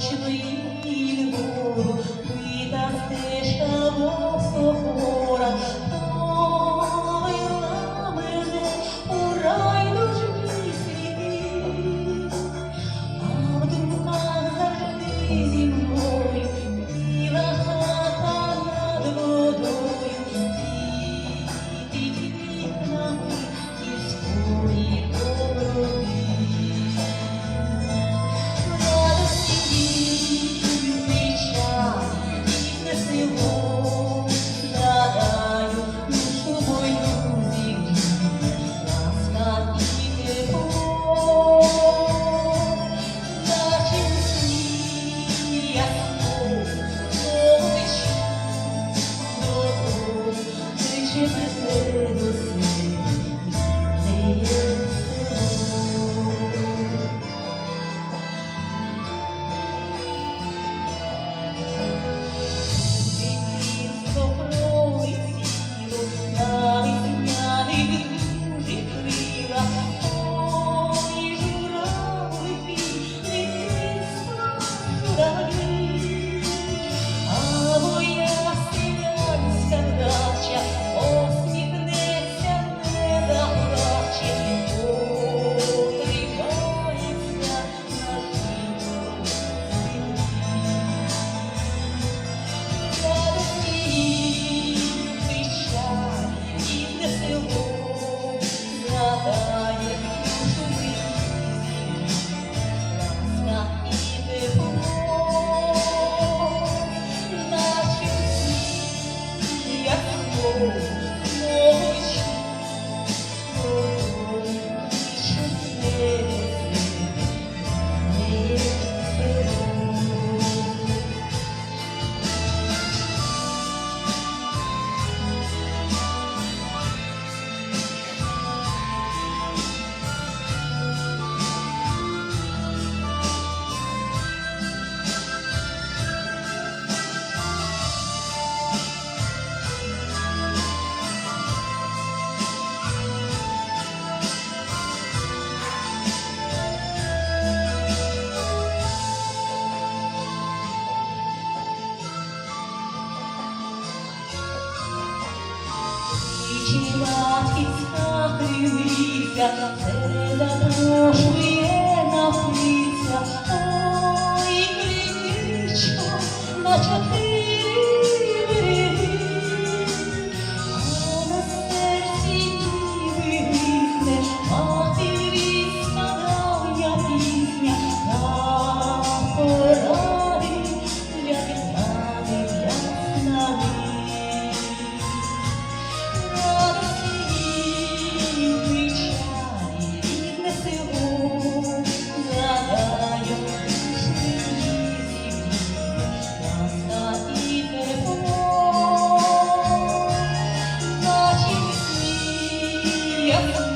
очі вгору, бита стежка мов повела Whoa. Дівчина із хати мріться, не запрошує напитися, ой, криничко, наче. you.